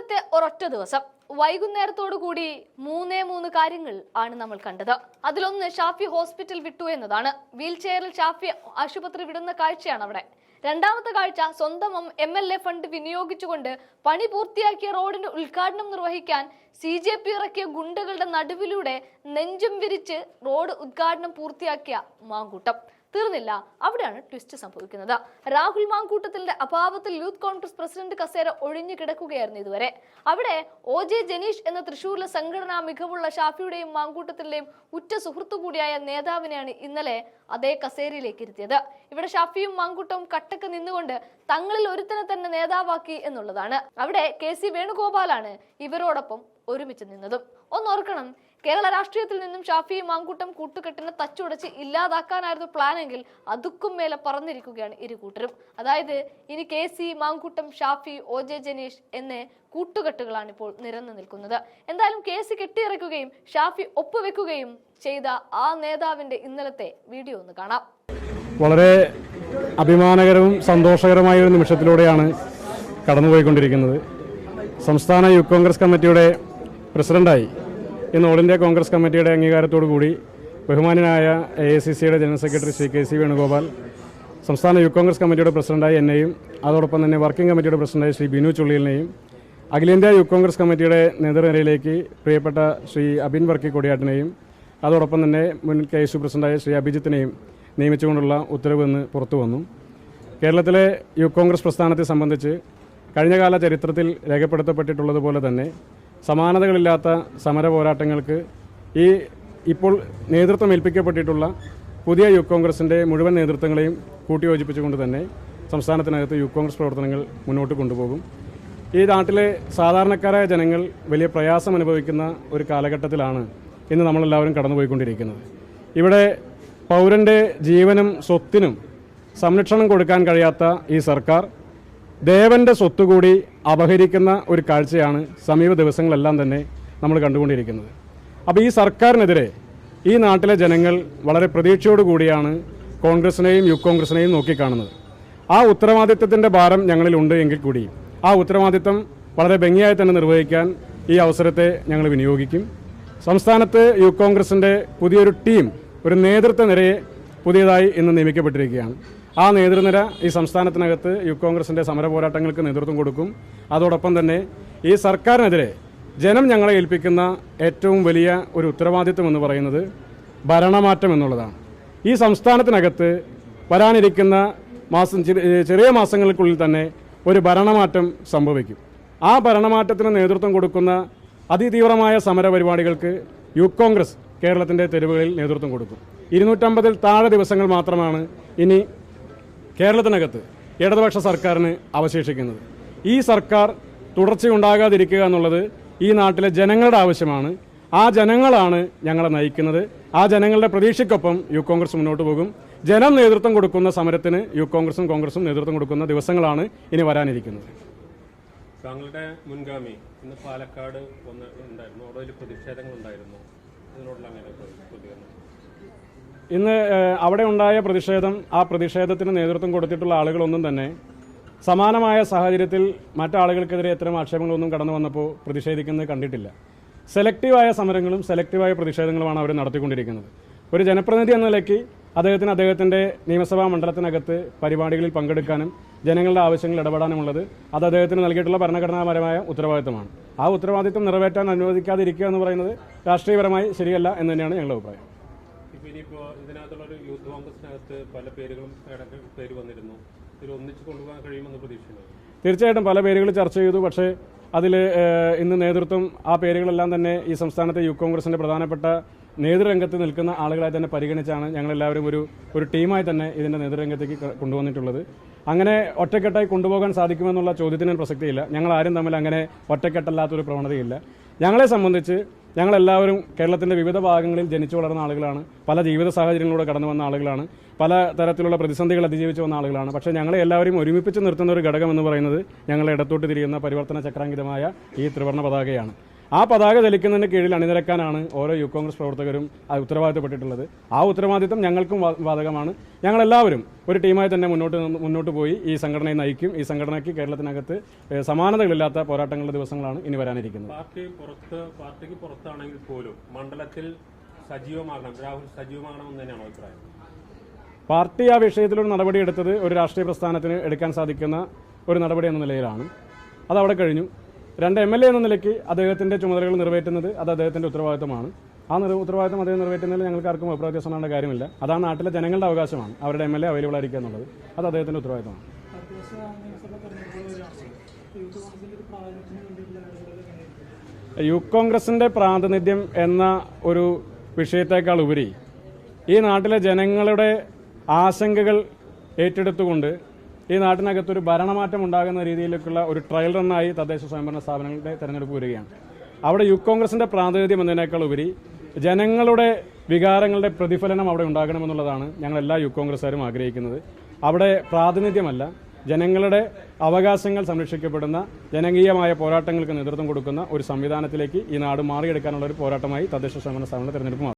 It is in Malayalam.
ഇന്നലത്തെ ഒരൊറ്റ ദിവസം. വൈകുന്നേരത്തോടു കൂടി മൂന്നേ മൂന്ന് കാര്യങ്ങൾ ആണ് നമ്മൾ കണ്ടത്. അതിലൊന്ന് ഷാഫി ഹോസ്പിറ്റൽ വിട്ടു എന്നതാണ്. വീൽ ചെയറിൽ ഷാഫി ആശുപത്രി വിടുന്ന കാഴ്ചയാണ് അവിടെ. രണ്ടാമത്തെ കാഴ്ച സ്വന്തം എം എൽ എ ഫണ്ട് വിനിയോഗിച്ചുകൊണ്ട് പണി പൂർത്തിയാക്കിയ റോഡിന്റെ ഉദ്ഘാടനം നിർവഹിക്കാൻ സി ജെ പി ഇറക്കിയ ഗുണ്ടകളുടെ നടുവിലൂടെ നെഞ്ചും വിരിച്ച് റോഡ് ഉദ്ഘാടനം പൂർത്തിയാക്കിയ മാങ്കൂട്ടം. തീർന്നില്ല. അവിടെയാണ് ട്വിസ്റ്റ് സംഭവിക്കുന്നത്. രാഹുൽ മാങ്കൂട്ടത്തിന്റെ അഭാവത്തിൽ യൂത്ത് കോൺഗ്രസ് പ്രസിഡന്റ് കസേര ഒഴിഞ്ഞു കിടക്കുകയായിരുന്നു ഇതുവരെ. അവിടെ ഒ ജെ ജനീഷ് എന്ന തൃശൂരിലെ സംഘടനാ മികവുള്ള ഷാഫിയുടെയും മാങ്കൂട്ടത്തിന്റെയും ഉറ്റ സുഹൃത്തു കൂടിയായ നേതാവിനെയാണ് ഇന്നലെ അതേ കസേരയിലേക്ക് ഇരുത്തിയത്. ഇവിടെ ഷാഫിയും മാങ്കൂട്ടവും കട്ടക്ക് നിന്നുകൊണ്ട് തങ്ങളിൽ ഒരുത്തനെ തന്നെ നേതാവാക്കി എന്നുള്ളതാണ്. അവിടെ കെ സി വേണുഗോപാലാണ് ഇവരോടൊപ്പം ഒരുമിച്ച് നിന്നതും. ഒന്നോർക്കണം കേരള രാഷ്ട്രീയത്തിൽ നിന്നും ഷാഫിയും മാങ്കൂട്ടം കൂട്ടുകെട്ടിനെ തച്ചുടച്ച് ഇല്ലാതാക്കാനായിരുന്നു പ്ലാനെങ്കിൽ അതുക്കും മേലെ പറന്നിരിക്കുകയാണ് ഇരുകൂട്ടരും അതായത് ഇനി K C Mamkoottam Shafi O J Janeesh എന്ന കൂട്ടുകെട്ടുകളാണ് ഇപ്പോൾ നിരന്നു നിൽക്കുന്നത്. എന്തായാലും കെ സി കെട്ടിയിറക്കുകയും ഷാഫി ഒപ്പുവെക്കുകയും ചെയ്ത ആ നേതാവിന്റെ ഇന്നലത്തെ വീഡിയോ ഒന്ന് കാണാം. വളരെ അഭിമാനകരവും സന്തോഷകരമായ ഒരു നിമിഷത്തിലൂടെയാണ് കടന്നുപോയിക്കൊണ്ടിരിക്കുന്നത്. സംസ്ഥാന യൂത്ത് കോൺഗ്രസ് കമ്മിറ്റിയുടെ പ്രസിഡന്റായി ഇന്ന് ഓൾ ഇന്ത്യ കോൺഗ്രസ് കമ്മിറ്റിയുടെ അംഗീകാരത്തോടു കൂടി ബഹുമാനായ എ ഐ സി സിയുടെ general secretary Shri K C Venugopal സംസ്ഥാന യൂത്ത് കോൺഗ്രസ് കമ്മിറ്റിയുടെ പ്രസിഡന്റായി എന്നെയും അതോടൊപ്പം തന്നെ വർക്കിംഗ് കമ്മിറ്റിയുടെ പ്രസിഡന്റായി ശ്രീ ബിനു ചുള്ളിലിനെയും അഖിലേന്ത്യാ യൂത്ത് കോൺഗ്രസ് കമ്മിറ്റിയുടെ നേതൃനിരയിലേക്ക് പ്രിയപ്പെട്ട ശ്രീ അബിൻ വർക്കി കൊടിയാട്ടിനെയും അതോടൊപ്പം തന്നെ മുൻ കെ എസ് യു പ്രസിഡന്റായ ശ്രീ അഭിജിത്തിനെയും നിയമിച്ചുകൊണ്ടുള്ള ഉത്തരവ് ഇന്ന് പുറത്തു വന്നു. കേരളത്തിലെ യൂത്ത് കോൺഗ്രസ് പ്രസ്ഥാനത്തെ സംബന്ധിച്ച് കഴിഞ്ഞകാല ചരിത്രത്തിൽ രേഖപ്പെടുത്തപ്പെട്ടിട്ടുള്ളതുപോലെ തന്നെ സമാനതകളില്ലാത്ത സമര പോരാട്ടങ്ങൾക്ക് ഈ ഇപ്പോൾ നേതൃത്വം ഏൽപ്പിക്കപ്പെട്ടിട്ടുള്ള പുതിയ യൂത്ത് കോൺഗ്രസിന്റെ മുഴുവൻ നേതൃത്വങ്ങളെയും കൂട്ടിയോജിപ്പിച്ചുകൊണ്ട് തന്നെ സംസ്ഥാനത്തിനകത്ത് യൂത്ത് കോൺഗ്രസ് പ്രവർത്തനങ്ങൾ മുന്നോട്ട് കൊണ്ടുപോകും. ഈ നാട്ടിലെ സാധാരണക്കാരായ ജനങ്ങൾ വലിയ പ്രയാസം അനുഭവിക്കുന്ന ഒരു കാലഘട്ടത്തിലാണ് ഇന്ന് നമ്മളെല്ലാവരും കടന്നുപോയിക്കൊണ്ടിരിക്കുന്നത്. ഇവിടെ പൗരന്റെ ജീവനും സ്വത്തിനും സംരക്ഷണം കൊടുക്കാൻ കഴിയാത്ത ഈ സർക്കാർ ദേവന്റെ സ്വത്തുകൂടി അപഹരിക്കുന്ന ഒരു കാഴ്ചയാണ് സമീപ ദിവസങ്ങളെല്ലാം തന്നെ നമ്മൾ കണ്ടുകൊണ്ടിരിക്കുന്നത്. അപ്പോൾ ഈ സർക്കാരിനെതിരെ ഈ നാട്ടിലെ ജനങ്ങൾ വളരെ പ്രതീക്ഷയോടു കൂടിയാണ് കോൺഗ്രസിനെയും യു കോൺഗ്രസിനെയും നോക്കിക്കാണുന്നത്. ആ ഉത്തരവാദിത്വത്തിന്റെ ഭാരം ഞങ്ങളിലുണ്ട് എങ്കിൽ കൂടി. ആ ഉത്തരവാദിത്വം വളരെ ഭംഗിയായി തന്നെ നിർവഹിക്കാൻ ഈ അവസരത്തെ ഞങ്ങൾ വിനിയോഗിക്കും. സംസ്ഥാനത്ത് യു കോൺഗ്രസിന്റെ പുതിയൊരു ടീം ഒരു നേതൃത്വ നിരയെ പുതിയതായി ഇന്ന് നിയമിക്കപ്പെട്ടിരിക്കുകയാണ്. ആ നേതൃനിര ഈ സംസ്ഥാനത്തിനകത്ത് യൂത്ത് കോൺഗ്രസിന്റെ സമര പോരാട്ടങ്ങൾക്ക് നേതൃത്വം കൊടുക്കും. അതോടൊപ്പം തന്നെ ഈ സർക്കാരിനെതിരെ ജനം ഞങ്ങളെ ഏൽപ്പിക്കുന്ന ഏറ്റവും വലിയ ഒരു ഉത്തരവാദിത്വം എന്ന് പറയുന്നത് ഭരണമാറ്റം എന്നുള്ളതാണ്. ഈ സംസ്ഥാനത്തിനകത്ത് വരാനിരിക്കുന്ന മാസം ചെറിയ മാസങ്ങൾക്കുള്ളിൽ തന്നെ ഒരു ഭരണമാറ്റം സംഭവിക്കും. ആ ഭരണമാറ്റത്തിന് നേതൃത്വം കൊടുക്കുന്ന അതിതീവ്രമായ സമര പരിപാടികൾക്ക് യൂത്ത് കോൺഗ്രസ് കേരളത്തിന്റെ തെരുവുകളിൽ നേതൃത്വം കൊടുക്കും. ഇരുന്നൂറ്റമ്പതിൽ താഴെ ദിവസങ്ങൾ മാത്രമാണ് ഇനി കേരളത്തിനകത്ത് ഇടതുപക്ഷ സർക്കാരിന് അവശേഷിക്കുന്നത്. ഈ സർക്കാർ തുടർച്ചയുണ്ടാകാതിരിക്കുക എന്നുള്ളത് ഈ നാട്ടിലെ ജനങ്ങളുടെ ആവശ്യമാണ്. ആ ജനങ്ങളാണ് ഞങ്ങളെ നയിക്കുന്നത്. ആ ജനങ്ങളുടെ പ്രതീക്ഷയ്ക്കൊപ്പം യു കോൺഗ്രസ് മുന്നോട്ട് പോകും. ജനം നേതൃത്വം കൊടുക്കുന്ന സമരത്തിന് യു കോൺഗ്രസും കോൺഗ്രസും നേതൃത്വം കൊടുക്കുന്ന ദിവസങ്ങളാണ് ഇനി വരാനിരിക്കുന്നത്. താങ്കളുടെ മുൻഗാമി ഇന്ന് പാലക്കാട് ഒന്ന് ഉണ്ടായിരുന്നു. അവിടെ ഒരു ഉണ്ടായിരുന്നു അങ്ങനെ പ്രതികരണം. ഇന്ന് അവിടെ ഉണ്ടായ പ്രതിഷേധം ആ പ്രതിഷേധത്തിന് നേതൃത്വം കൊടുത്തിട്ടുള്ള ആളുകളൊന്നും തന്നെ സമാനമായ സാഹചര്യത്തിൽ മറ്റാളുകൾക്കെതിരെ ഇത്തരം ആക്ഷേപങ്ങളൊന്നും കടന്നു വന്നപ്പോൾ പ്രതിഷേധിക്കുന്നത് കണ്ടിട്ടില്ല. സെലക്റ്റീവായ സമരങ്ങളും സെലക്റ്റീവായ പ്രതിഷേധങ്ങളുമാണ് അവർ നടത്തിക്കൊണ്ടിരിക്കുന്നത്. ഒരു ജനപ്രതിനിധി എന്ന നിലയ്ക്ക് അദ്ദേഹത്തിന് അദ്ദേഹത്തിന്റെ നിയമസഭാ മണ്ഡലത്തിനകത്ത് പരിപാടികളിൽ പങ്കെടുക്കാനും ജനങ്ങളുടെ ആവശ്യങ്ങൾ ഇടപെടാനുമുള്ളത് അത് അദ്ദേഹത്തിന് നൽകിയിട്ടുള്ള ഭരണഘടനാപരമായ ഉത്തരവാദിത്തമാണ് ആ ഉത്തരവാദിത്തം നിറവേറ്റാൻ അനുവദിക്കാതിരിക്കുക എന്ന് പറയുന്നത് രാഷ്ട്രീയപരമായി ശരിയല്ല എന്ന് തന്നെയാണ് ഞങ്ങളുടെ അഭിപ്രായം. ഇപ്പൊ ഇനിയിപ്പോ ഇതിനകത്തുള്ള ഒരു യൂത്ത് കോൺഗ്രസിനകത്ത് പല പേരുകളും പേര് വന്നിരുന്നു. ഇതിൽ ഒന്നിച്ചു കൊണ്ടുപോകാൻ കഴിയുമെന്ന് പ്രതീക്ഷിക്കുന്നു. തീർച്ചയായിട്ടും പല പേരുകൾ ചർച്ച ചെയ്തു. പക്ഷേ അതിൽ ഇന്ന് നേതൃത്വം ആ പേരുകളെല്ലാം തന്നെ ഈ സംസ്ഥാനത്തെ യൂത്ത് കോൺഗ്രസിന്റെ പ്രധാനപ്പെട്ട നേതൃരംഗത്ത് നിൽക്കുന്ന ആളുകളായി തന്നെ പരിഗണിച്ചാണ് ഞങ്ങളെല്ലാവരും ഒരു ഒരു ടീമായി തന്നെ ഇതിന്റെ നേതൃരംഗത്തേക്ക് കൊണ്ടുവന്നിട്ടുള്ളത്. അങ്ങനെ ഒറ്റക്കെട്ടായി കൊണ്ടുപോകാൻ സാധിക്കുമെന്നുള്ള ചോദ്യത്തിന് പ്രസക്തിയില്ല. ഞങ്ങൾ ആരും തമ്മിൽ അങ്ങനെ ഒറ്റക്കെട്ടല്ലാത്തൊരു പ്രവണതയില്ല. ഞങ്ങളെ സംബന്ധിച്ച് ഞങ്ങളെല്ലാവരും കേരളത്തിന്റെ വിവിധ ഭാഗങ്ങളിൽ ജനിച്ചു വളർന്ന ആളുകളാണ്. പല ജീവിത സാഹചര്യങ്ങളിലൂടെ കടന്നു വന്ന ആളുകളാണ്. പല തരത്തിലുള്ള പ്രതിസന്ധികൾ അതിജീവിച്ചു വന്ന ആളുകളാണ്. പക്ഷേ ഞങ്ങളെ എല്ലാവരും ഒരുമിപ്പിച്ച് നിർത്തുന്ന ഒരു ഘടകം എന്ന് പറയുന്നത് ഞങ്ങളെ ഇടത്തോട്ട് തിരിയുന്ന പരിവർത്തന ചക്രാങ്കിതമായ ഈ ത്രിവർണ പതാകയാണ്. ആ പതാക ചലിക്കുന്നതിന് കീഴിൽ അണിനിരക്കാനാണ് ഓരോ യു കോൺഗ്രസ് പ്രവർത്തകരും ഉത്തരവാദിത്തപ്പെട്ടിട്ടുള്ളത്. ആ ഉത്തരവാദിത്തം ഞങ്ങൾക്കും ബാധകമാണ് ഞങ്ങളെല്ലാവരും ഒരു ടീമായി തന്നെ മുന്നോട്ട് മുന്നോട്ട് പോയി ഈ സംഘടനയെ നയിക്കും. ഈ സംഘടനയ്ക്ക് കേരളത്തിനകത്ത് സമാനതകളില്ലാത്ത പോരാട്ടങ്ങളുടെ ദിവസങ്ങളാണ് ഇനി വരാനിരിക്കുന്നത്. പാർട്ടി പുറത്ത് പാർട്ടിക്ക് പുറത്താണെങ്കിൽ പോലും മണ്ഡലത്തിൽ സജീവമാകണം. രാഹുൽ സജീവമാകണമെന്ന് തന്നെയാണ് അഭിപ്രായം? പാർട്ടി ആ വിഷയത്തിലൊരു നടപടിയെടുത്തത് ഒരു രാഷ്ട്രീയ പ്രസ്ഥാനത്തിന് എടുക്കാൻ സാധിക്കുന്ന ഒരു നടപടി എന്ന നിലയിലാണ്. അതവിടെ കഴിഞ്ഞു. രണ്ട് എം എൽ എ എന്ന നിലയ്ക്ക് അദ്ദേഹത്തിന്റെ ചുമതലകൾ നിറവേറ്റുന്നത് അത് അദ്ദേഹത്തിന്റെ ഉത്തരവാദിത്തമാണ് ആ നിറ ഉത്തരവാദിത്തം അദ്ദേഹം നിറവേറ്റുന്നതിൽ ഞങ്ങൾക്ക് ആർക്കും അഭിപ്രായ വേണ്ട കാര്യമില്ല അതാണ് നാട്ടിലെ ജനങ്ങളുടെ അവകാശമാണ്. അവരുടെ എം എൽ എ അവൈലബിൾ ആയിരിക്കുക എന്നുള്ളത്. അത് അദ്ദേഹത്തിന്റെ ഉത്തരവാദിത്തമാണ് യൂത്ത് കോൺഗ്രസിന്റെ പ്രാതിനിധ്യം എന്ന ഒരു വിഷയത്തേക്കാൾ ഉപരി ഈ നാട്ടിലെ ജനങ്ങളുടെ ആശങ്കകൾ ഏറ്റെടുത്തുകൊണ്ട് ഈ നാട്ടിനകത്തൊരു ഭരണമാറ്റം ഉണ്ടാകുന്ന രീതിയിലേക്കുള്ള ഒരു ട്രയൽ റണ്ണായി തദ്ദേശ സ്വയംഭരണ സ്ഥാപനങ്ങളുടെ തെരഞ്ഞെടുപ്പ് വരികയാണ്. അവിടെ യൂത്ത് കോൺഗ്രസിന്റെ പ്രാതിനിധ്യം എന്നതിനേക്കാൾ ഉപരി ജനങ്ങളുടെ വികാരങ്ങളുടെ പ്രതിഫലനം അവിടെ ഉണ്ടാകണമെന്നുള്ളതാണ് ഞങ്ങൾ എല്ലാ യൂത്ത് കോൺഗ്രസ്സുകാരും ആഗ്രഹിക്കുന്നത്. അവിടെ പ്രാതിനിധ്യമല്ല ജനങ്ങളുടെ അവകാശങ്ങൾ സംരക്ഷിക്കപ്പെടുന്ന ജനകീയമായ പോരാട്ടങ്ങൾക്ക് നേതൃത്വം കൊടുക്കുന്ന ഒരു സംവിധാനത്തിലേക്ക് ഈ നാട് മാറിയെടുക്കാനുള്ള ഒരു പോരാട്ടമായി തദ്ദേശ സ്വയംഭരണ സ്ഥാപന തെരഞ്ഞെടുപ്പ്